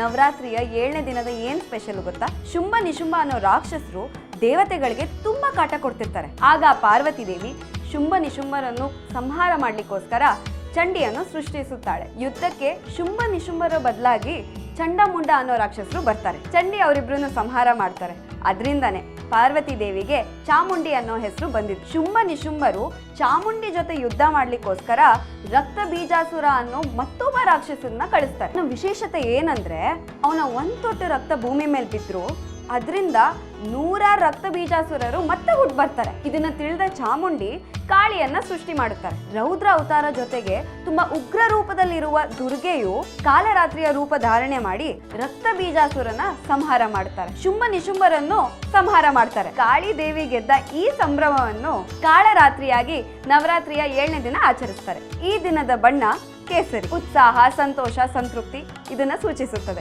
ನವರಾತ್ರಿಯ ಏಳನೇ ದಿನದ ಏನ್ ಸ್ಪೆಷಲ್ ಗೊತ್ತಾ? ಶುಂಭ ನಿಶುಂಭ ಅನ್ನೋ ರಾಕ್ಷಸರು ದೇವತೆಗಳಿಗೆ ತುಂಬಾ ಕಾಟ ಕೊಡ್ತಿರ್ತಾರೆ. ಆಗ ಪಾರ್ವತಿ ದೇವಿ ಶುಂಭ ನಿಶುಂಭರನ್ನು ಸಂಹಾರ ಮಾಡ್ಲಿಕ್ಕೋಸ್ಕರ ಚಂಡಿಯನ್ನು ಸೃಷ್ಟಿಸುತ್ತಾಳೆ. ಯುದ್ಧಕ್ಕೆ ಶುಂಭ ನಿಶುಂಭರ ಬದಲಾಗಿ ಚಂಡಮುಂಡ ಅನ್ನೋ ರಾಕ್ಷಸರು ಬರ್ತಾರೆ. ಚಂಡಿ ಅವರಿಬ್ಬರನ್ನು ಸಂಹಾರ ಮಾಡ್ತಾರೆ. ಅದರಿಂದಾನೆ ಪಾರ್ವತಿ ದೇವಿಗೆ ಚಾಮುಂಡಿ ಅನ್ನೋ ಹೆಸರು ಬಂದಿತ್ತು. ಶುಂಭ ನಿಶುಂಭರು ಚಾಮುಂಡಿ ಜೊತೆ ಯುದ್ಧ ಮಾಡ್ಲಿಕ್ಕೋಸ್ಕರ ರಕ್ತ ಬೀಜಾಸುರ ಅನ್ನೋ ಮತ್ತೊಬ್ಬ ರಾಕ್ಷಸನ್ನ ಕಳಿಸ್ತಾರೆ. ವಿಶೇಷತೆ ಏನಂದ್ರೆ, ಅವನ ಒಂದ್ ತೊಟ್ಟು ರಕ್ತ ಭೂಮಿ ಮೇಲೆ ಬಿದ್ರು ಅದರಿಂದ ನೂರಾರು ರಕ್ತ ಬೀಜಾಸುರರು ಮತ್ತೆ ಹುಟ್ಟು ಬರ್ತಾರೆ. ಇದನ್ನ ತಿಳಿದ ಚಾಮುಂಡಿ ಕಾಳಿಯನ್ನ ಸೃಷ್ಟಿ ಮಾಡುತ್ತಾರೆ. ರೌದ್ರ ಅವತಾರ ಜೊತೆಗೆ ತುಂಬಾ ಉಗ್ರ ರೂಪದಲ್ಲಿರುವ ದುರ್ಗೆಯು ಕಾಲರಾತ್ರಿಯ ರೂಪ ಧಾರಣೆ ಮಾಡಿ ರಕ್ತ ಬೀಜಾಸುರನ ಸಂಹಾರ ಮಾಡುತ್ತಾರೆ ಶುಂಭ ನಿಶುಂಭರನ್ನು ಸಂಹಾರ ಮಾಡ್ತಾರೆ. ಕಾಳಿ ದೇವಿ ಗೆದ್ದ ಈ ಸಂಭ್ರಮವನ್ನು ಕಾಳರಾತ್ರಿಯಾಗಿ ನವರಾತ್ರಿಯ ಏಳನೇ ದಿನ ಆಚರಿಸ್ತಾರೆ. ಈ ದಿನದ ಬಣ್ಣ ಕೇಸರಿ. ಉತ್ಸಾಹ, ಸಂತೋಷ, ಸಂತೃಪ್ತಿ ಇದನ್ನ ಸೂಚಿಸುತ್ತದೆ.